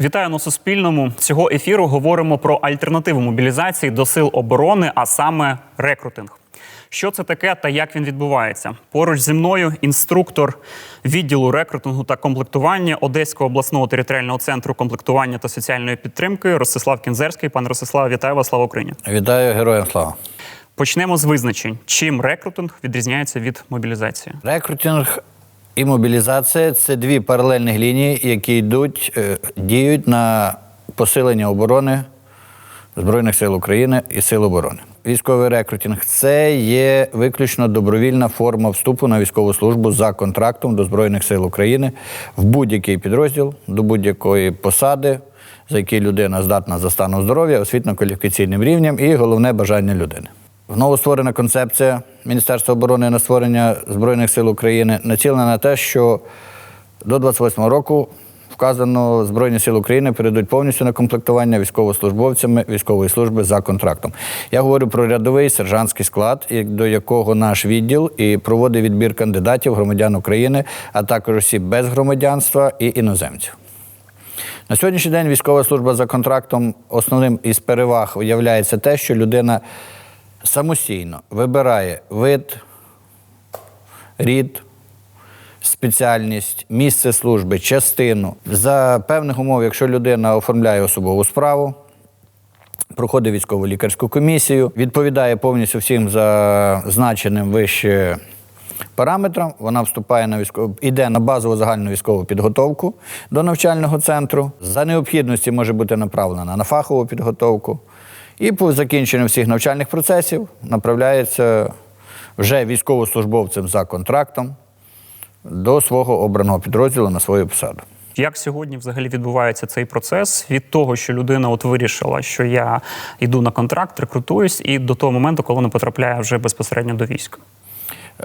Вітаю на Суспільному. Цього ефіру говоримо про альтернативу мобілізації до сил оборони, а саме рекрутинг. Що це таке та як він відбувається? Поруч зі мною інструктор відділу рекрутингу та комплектування Одеського обласного територіального центру комплектування та соціальної підтримки Ростислав Кінзерський. Пане Ростиславе, вітаю вас! Слава Україні! Вітаю героям слава. Почнемо з визначень. Чим рекрутинг відрізняється від мобілізації? Рекрутинг і мобілізація це дві паралельні лінії, які йдуть, е, діють на посилення оборони Збройних сил України і Сил оборони. Військовий рекрутинг це є виключно добровільна форма вступу на військову службу за контрактом до Збройних сил України в будь-який підрозділ, до будь-якої посади, за які людина здатна за станом здоров'я, освітньо-кваліфікаційним рівнем і головне бажання людини. Новостворена концепція Міністерства оборони на створення Збройних сил України націлена на те, що до 28 року вказано Збройні сили України перейдуть повністю на комплектування військовослужбовцями військової служби за контрактом. Я говорю про рядовий сержантський склад, до якого наш відділ і проводить відбір кандидатів громадян України, а також осіб без громадянства і іноземців. На сьогоднішній день військова служба за контрактом основним із переваг є те, що людина самостійно вибирає вид, рід, спеціальність, місце служби, частину. За певних умов, якщо людина оформляє особову справу, проходить військово лікарську комісію, відповідає повністю всім зазначеним вище параметрам. Вона вступає на військову, іде на базову загальну військову підготовку до навчального центру. За необхідності може бути направлена на фахову підготовку. І по закінченню всіх навчальних процесів направляється вже військовослужбовцем за контрактом до свого обраного підрозділу на свою посаду. Як сьогодні взагалі відбувається цей процес від того, що людина от вирішила, що я йду на контракт, рекрутуюсь, і до того моменту, коли вона потрапляє вже безпосередньо до війська?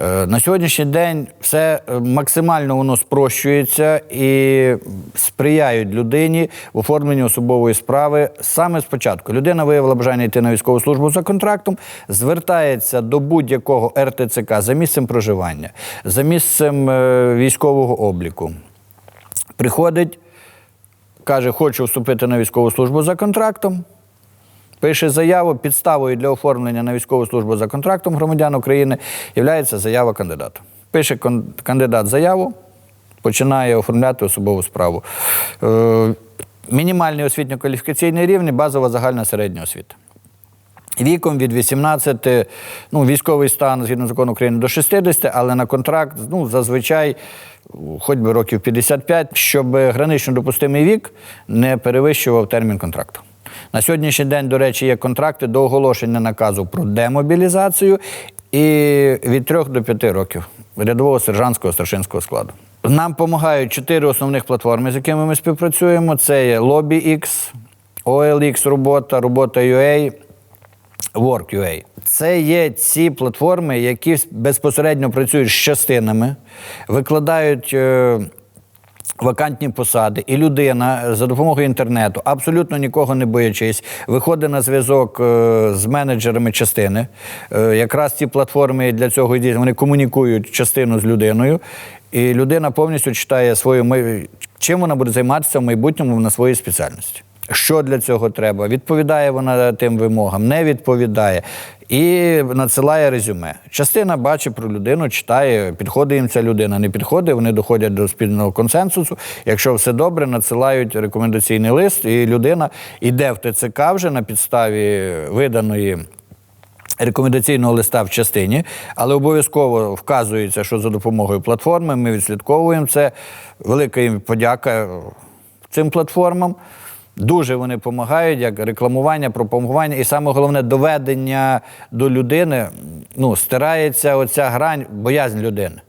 Е, На сьогоднішній день все е, максимально воно спрощується і сприяють людині в оформленні особової справи саме спочатку. Людина виявила бажання йти на військову службу за контрактом, звертається до будь-якого РТЦК за місцем проживання, за місцем е, військового обліку. Приходить, каже, хочу вступити на військову службу за контрактом. Пише заяву, підставою для оформлення на військову службу за контрактом громадян України є заява кандидата. Пише кандидат заяву, починає оформляти особову справу. Е, мінімальний освітньо-кваліфікаційний рівень, базова загальна середня освіта. Віком від 18, ну, військовий стан згідно закону України до 60, але на контракт ну, зазвичай хоч би років 55, щоб гранично допустимий вік не перевищував термін контракту. На сьогоднішній день, до речі, є контракти до оголошення наказу про демобілізацію і від 3 до 5 років рядового сержантського старшинського складу. Нам допомагають чотири основних платформи, з якими ми співпрацюємо. Це є LobbyX, OLX робота, робота UA, Work.ua. Це є ці платформи, які безпосередньо працюють з частинами, викладають е, вакантні посади, і людина за допомогою інтернету, абсолютно нікого не боячись, виходить на зв'язок е, з менеджерами частини. Е, якраз ці платформи для цього йдуть, вони комунікують частину з людиною, і людина повністю читає свою чим вона буде займатися в майбутньому на своїй спеціальності. Що для цього треба? Відповідає вона тим вимогам, не відповідає і надсилає резюме. Частина бачить про людину, читає, підходить їм ця людина, не підходить, вони доходять до спільного консенсусу. Якщо все добре, надсилають рекомендаційний лист, і людина йде в ТЦК вже на підставі виданої. Рекомендаційного листа в частині, але обов'язково вказується, що за допомогою платформи ми відслідковуємо це. Велика їм подяка цим платформам. Дуже вони допомагають, як рекламування, пропагування, і саме головне доведення до людини. Ну, стирається оця грань, боязнь людини.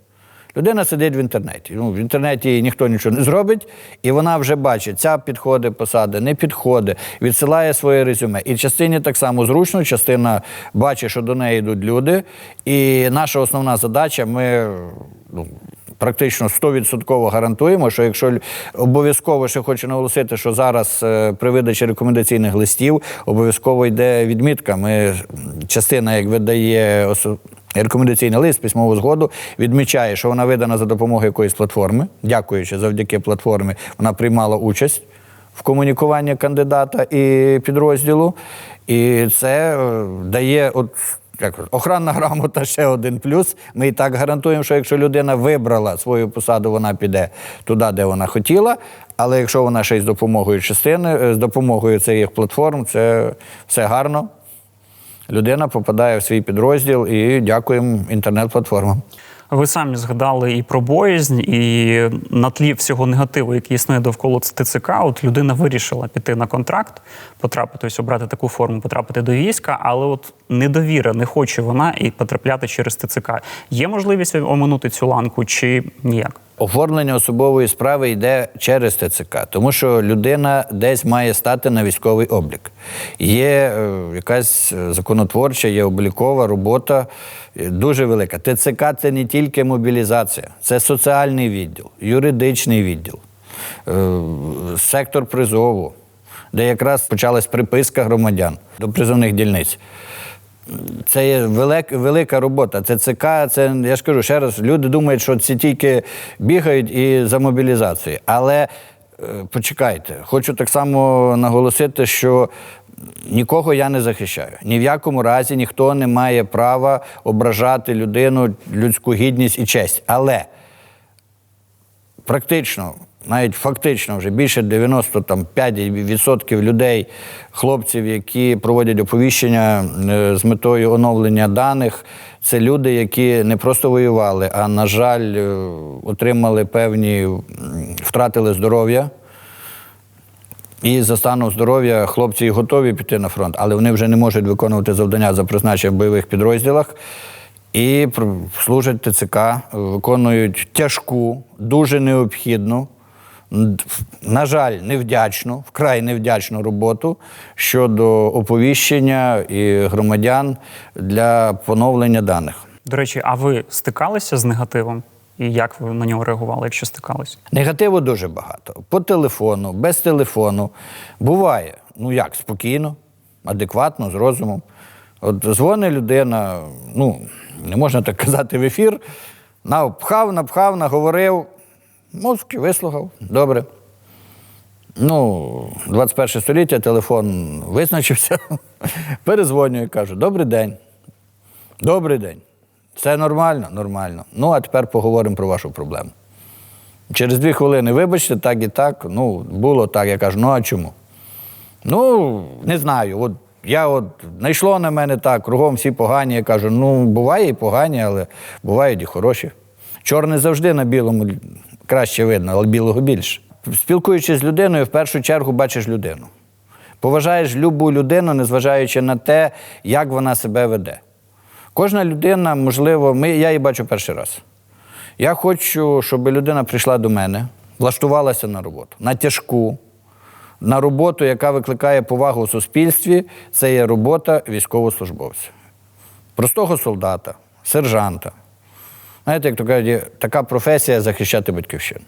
Людина сидить в інтернеті. Ну, в інтернеті їй ніхто нічого не зробить, і вона вже бачить, ця підходить посада, не підходить, відсилає своє резюме. І частині так само зручно, частина бачить, що до неї йдуть люди. І наша основна задача, ми ну, практично 100% гарантуємо, що якщо обов'язково ще хочу наголосити, що зараз е, при видачі рекомендаційних листів обов'язково йде відмітка. Ми частина, як видає Рекомендаційний лист, письмову згоду відмічає, що вона видана за допомогою якоїсь платформи. Дякуючи завдяки платформі, вона приймала участь в комунікуванні кандидата і підрозділу. І це е, дає от, охранна грамота ще один плюс. Ми і так гарантуємо, що якщо людина вибрала свою посаду, вона піде туди, де вона хотіла. Але якщо вона ще й з допомогою частини, е, з допомогою цих платформ, це все гарно. Людина попадає в свій підрозділ і дякуємо інтернет-платформам. Ви самі згадали і про боязнь, і на тлі всього негативу, який існує довкола ТЦК, от людина вирішила піти на контракт, потрапити, ось обрати таку форму, потрапити до війська, але от недовіра, не хоче вона і потрапляти через ТЦК. Є можливість оминути цю ланку чи ніяк? Оформлення особової справи йде через ТЦК, тому що людина десь має стати на військовий облік. Є е, якась е, законотворча, є облікова робота е, дуже велика. ТЦК це не тільки мобілізація, це соціальний відділ, юридичний відділ, сектор призову, де якраз почалась приписка громадян до призовних дільниць. Це є велик, велика робота. Це ЦК, це я ж кажу ще раз, люди думають, що ці тільки бігають і за мобілізацію. Але е, почекайте, хочу так само наголосити, що нікого я не захищаю. Ні в якому разі ніхто не має права ображати людину, людську гідність і честь. Але практично, навіть фактично, вже більше 95% людей, хлопців, які проводять оповіщення е, з метою оновлення даних, це люди, які не просто воювали, а, на жаль, е, отримали певні втратили здоров'я. І за станом здоров'я хлопці готові піти на фронт, але вони вже не можуть виконувати завдання за призначенням в бойових підрозділах. І служать ТЦК, виконують тяжку, дуже необхідну, на жаль, невдячну, вкрай невдячну роботу щодо оповіщення і громадян для поновлення даних. До речі, а ви стикалися з негативом? І як ви на нього реагували, якщо стикалися? Негативу дуже багато. По телефону, без телефону. Буває, ну як, спокійно, адекватно, з розумом. От дзвонить людина, ну, не можна так казати в ефір, напхав, напхав, наговорив, мозки вислухав, добре. Ну, 21 століття, телефон визначився, перезвонюю і кажу: добрий день. Добрий день. Це нормально? Нормально. Ну, а тепер поговоримо про вашу проблему. Через дві хвилини, вибачте, так і так. Ну, було так. Я кажу, ну а чому? Ну, не знаю. От я от знайшло на мене так, кругом всі погані. Я кажу, ну, буває і погані, але бувають і хороші. Чорне завжди на білому краще видно, але білого більше. Спілкуючись з людиною, в першу чергу бачиш людину. Поважаєш любу людину, незважаючи на те, як вона себе веде. Кожна людина, можливо, ми, я її бачу перший раз. Я хочу, щоб людина прийшла до мене, влаштувалася на роботу, на тяжку, на роботу, яка викликає повагу у суспільстві, це є робота військовослужбовця. Простого солдата, сержанта. Знаєте, як то кажуть, така професія захищати батьківщину.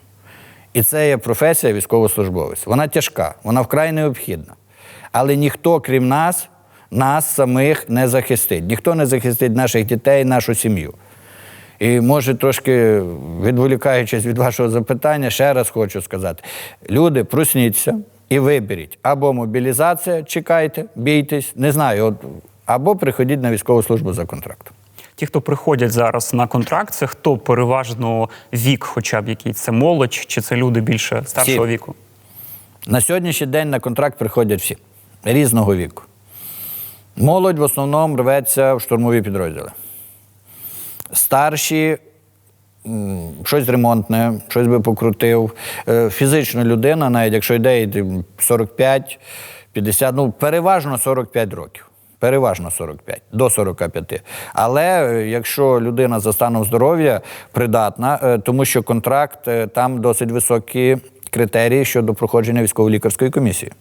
І це є професія військовослужбовець. Вона тяжка, вона вкрай необхідна. Але ніхто, крім нас, нас самих не захистить. Ніхто не захистить наших дітей, нашу сім'ю. І може трошки відволікаючись від вашого запитання, ще раз хочу сказати: люди, просніться і виберіть або мобілізація, чекайте, бійтесь, не знаю, от, або приходіть на військову службу за контрактом. Ті, хто приходять зараз на контракт, це хто переважно вік, хоча б який це молодь, чи це люди більше старшого Всі. віку? На сьогоднішній день на контракт приходять всі різного віку. Молодь в основному рветься в штурмові підрозділи. Старші щось ремонтне, щось би покрутив. Е, Фізична людина, навіть якщо йде 45, 50, ну переважно 45 років. Переважно 45, до 45. Але е, якщо людина за станом здоров'я придатна, е, тому що контракт е, там досить високі критерії щодо проходження військово-лікарської комісії.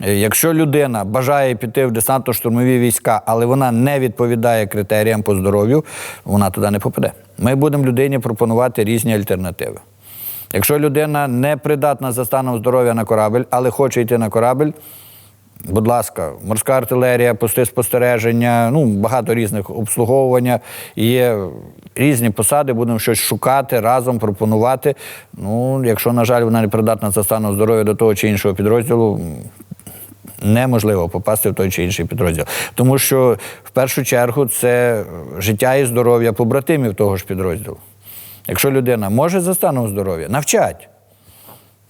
Якщо людина бажає піти в десантно-штурмові війська, але вона не відповідає критеріям по здоров'ю, вона туди не попаде. Ми будемо людині пропонувати різні альтернативи. Якщо людина не придатна за станом здоров'я на корабель, але хоче йти на корабель, Будь ласка, морська артилерія, пости спостереження, ну багато різних обслуговування. Є різні посади, будемо щось шукати, разом пропонувати. Ну, якщо, на жаль, вона не придатна за станом здоров'я до того чи іншого підрозділу, неможливо попасти в той чи інший підрозділ. Тому що в першу чергу це життя і здоров'я побратимів того ж підрозділу. Якщо людина може за станом здоров'я, навчать.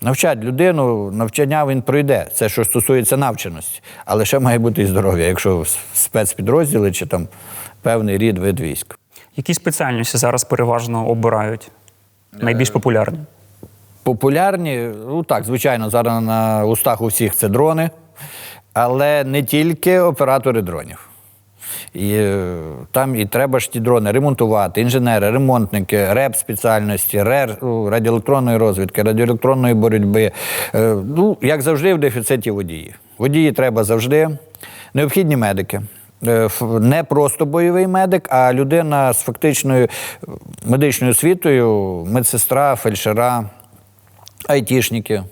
Навчать людину, навчання він пройде. Це що стосується навченості. Але ще має бути і здоров'я, якщо спецпідрозділи чи там певний рід вид військ. Які спеціальності зараз переважно обирають? Найбільш популярні? Популярні, ну так, звичайно, зараз на устах у всіх це дрони, але не тільки оператори дронів. І е, там і треба ж ті дрони ремонтувати, інженери, ремонтники, реп спеціальності, РЕР, радіоелектронної розвідки, радіоелектронної боротьби. Е, Ну, як завжди, в дефіциті водії. Водії треба завжди. Необхідні медики. Е, Не просто бойовий медик, а людина з фактичною медичною освітою, медсестра, фельдшера, айтішники.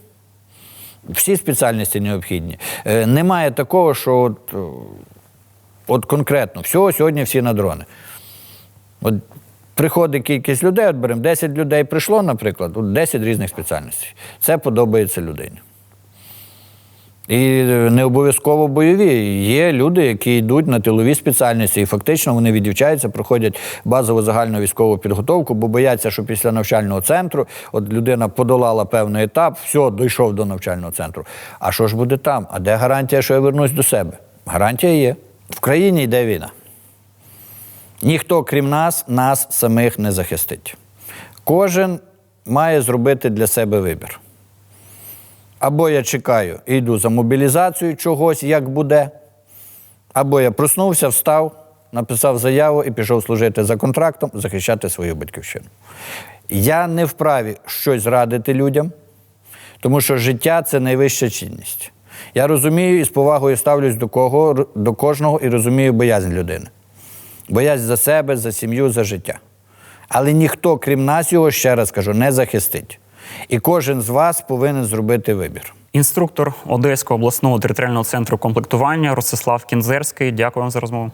Всі спеціальності необхідні. Немає такого, що от, от конкретно, всього сьогодні всі на дрони. От приходить кількість людей, от беремо 10 людей прийшло, наприклад, от 10 різних спеціальностей. Це подобається людині. І не обов'язково бойові. Є люди, які йдуть на тилові спеціальності, і фактично вони віддівчаються, проходять базову загальну військову підготовку, бо бояться, що після навчального центру от людина подолала певний етап, все, дійшов до навчального центру. А що ж буде там? А де гарантія, що я вернусь до себе? Гарантія є. В країні йде війна. Ніхто, крім нас, нас самих не захистить. Кожен має зробити для себе вибір. Або я чекаю і йду за мобілізацією чогось, як буде, або я проснувся, встав, написав заяву і пішов служити за контрактом, захищати свою батьківщину. Я не вправі щось радити людям, тому що життя це найвища цінність. Я розумію і з повагою ставлюсь до, кого, до кожного і розумію боязнь людини. Боязнь за себе, за сім'ю, за життя. Але ніхто, крім нас, його, ще раз кажу, не захистить. І кожен з вас повинен зробити вибір. Інструктор Одеського обласного територіального центру комплектування Ростислав Кінзерський. Дякую вам за розмову.